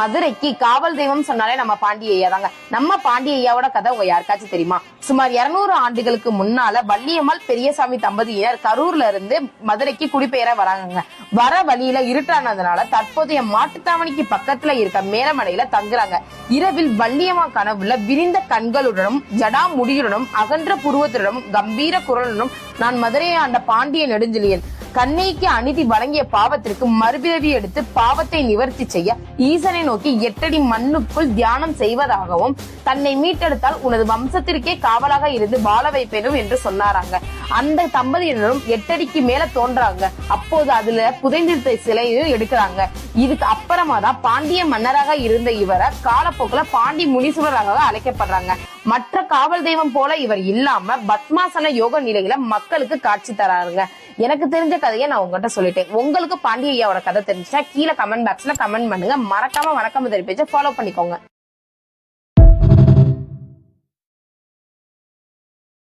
மதுரைக்கு காவல் தெய்வம் சொன்னாலே நம்ம பாண்டிய ஐயா தாங்க நம்ம பாண்டிய ஐயாவோட கதை உங்க யாருக்காச்சும் தெரியுமா? சுமார் 200 ஆண்டுகளுக்கு முன்னால வள்ளியம்மாள் பெரியசாமி தம்பதியினர் கரூர்ல இருந்து மதுரைக்கு குடிபெயர வராங்க வர வழியில இருட்டானதுனால தற்போதைய மாட்டுத்தாவணிக்கு பக்கத்துல இருக்க மேலமடையில தங்குறாங்க. இரவில் வள்ளியம்மா கனவுல விரிந்த கண்களுடனும் ஜடா முடியுடனும் அகன்ற புருவத்துடனும் கம்பீர குரலுடனும் நான் மதுரையை ஆண்ட பாண்டிய நெடுஞ்செழியன். கண்ணைக்கு அநீதி வழங்கிய பாவத்திற்கு மறுபிறவி எடுத்து பாவத்தை நிவர்த்தி செய்ய ஈசனை நோக்கி எட்டடி மண்ணுக்குள் தியானம் செய்வதாகவும் தன்னை மீட்டெடுத்தால் உனது வம்சத்திற்கே காவலாக இருந்து வாழ வைப்பேனும் என்று சொன்னாராங்க. அந்த தம்பதியினரும் எட்டடிக்கு மேல தோன்றாங்க. அப்போது அதுல புதைந்திருத்த சிலையும் எடுக்கிறாங்க. இதுக்கு அப்புறமா தான் பாண்டிய மன்னராக இருந்த இவரை காலப்போக்குல பாண்டி முனீஸ்வரராக அழைக்கப்படுறாங்க. மற்ற காவல் தெய்வம் போல இவர் இல்லாம பத்மாசன யோக நிலையில மக்களுக்கு காட்சி தராருங்க. எனக்கு தெரிஞ்ச கதையை நான் உங்ககிட்ட சொல்லிட்டேன். உங்களுக்கு பாண்டிய ஐயாவோட கதை தெரிஞ்சுச்சா கீழே கமெண்ட் பாக்ஸ்ல கமெண்ட் பண்ணுங்க. மறக்காம வணக்கம் தெரிவிச்சு ஃபாலோ பண்ணிக்கோங்க.